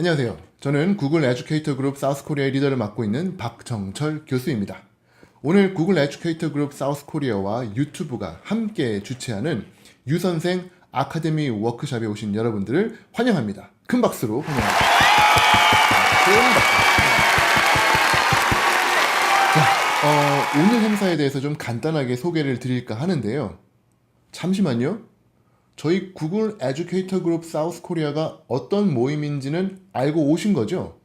안녕하세요. 저는 구글 에듀케이터 그룹 사우스 코리아의 리더를 맡고 있는 박정철 교수입니다. 오늘 구글 에듀케이터 그룹 사우스 코리아와 유튜브가 함께 주최하는 유선생 아카데미 워크샵에 오신 여러분들을 환영합니다. 큰 박수로 환영합니다. 자, 어, 오늘 행사에 대해서 좀 간단하게 소개를 드릴까 하는데요. 잠시만요. 저희 구글 에듀케이터 그룹 사우스 코리아가 어떤 모임인지는 알고 오신 거죠?